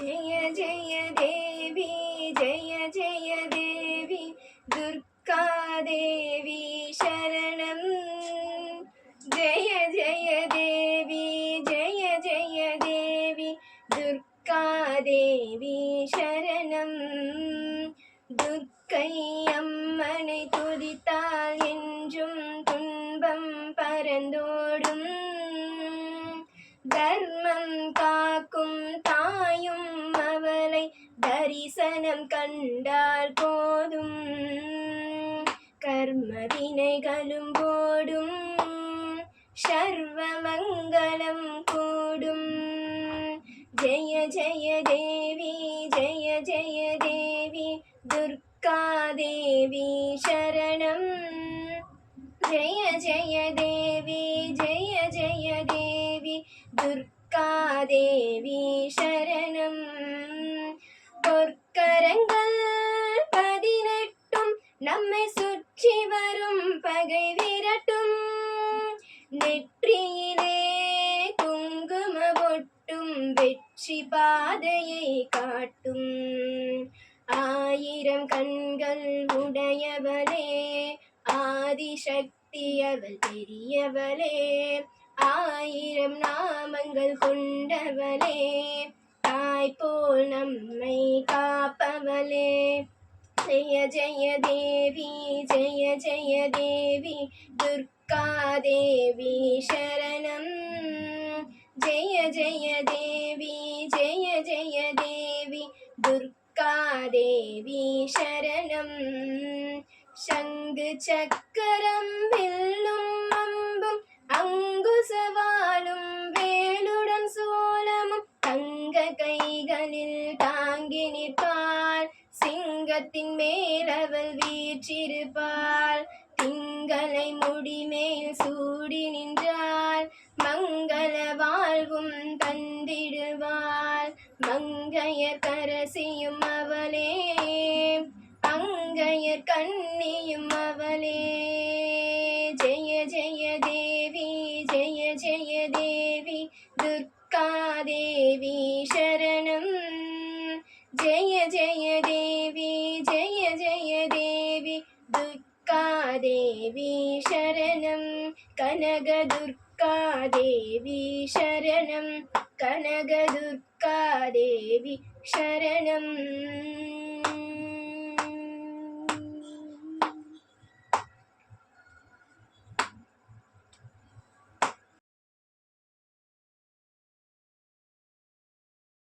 ஜெய ஜெய தேவி ஜெய ஜெய தேவி துர்கா தேவி சரணம் ஜெய ஜெய தேவி ஜெய ஜெய தேவி துர்கா தேவி சரணம் துர்க்கை அம்மனை துதித்தால் என்றும் துன்பம் பரந்தோடும் தர்மம் தரிசனம் கண்டால் போதும். கர்ம வினைகளும் போடும். சர்வ மங்களம் கூடும். ஜெய ஜெய தேவி ஜெய ஜெய தேவி துர்கா தேவி சரணம். ஜெய ஜெய தேவி ஜெய ஜெய தேவி துர்கா தேவி சரணம். பொற்கரங்கள் பதினெட்டும் நம்மை சுற்றி வரும் பகை விரட்டும். நெற்றியிலே குங்கும பொட்டும் வெற்றி பாதையை காட்டும். ஆயிரம் கண்கள் உடையவளே ஆதிசக்தி அவள் பெரியவளே ஆயிரம் நாமங்கள் கொண்டவளே தாய் போல் நம்மை ஜெய ஜெய தேவி ஜெய ஜெய தேவி. துர்கா தேவி சரணம். ஜெய ஜெய தேவி ஜெய ஜெய தேவி. துர்கா தேவி சரணம். சங்கு சக்கரம் வில்லும் அம்பும் அங்குசவாலும் வேலுடன் சோழமும். தங்க கைகளில் தாங்கி நிற்ப மேல் அவள் வீற்றிருப்பாள். திங்களை முடிமேல் சூடி நின்றாள். மங்கள வாழ்வும் தந்திடுவாள். மங்கையர் கரசியும் அவளே. அங்கையர் கண்ணியும் அவளே. ஜெய ஜெய தேவி ஜெய ஜெய தேவி துர்கா தேவி சரணம். ஜெய ஜெய தேவி துர்கா தேவி சரணம் கனக துர்கா தேவி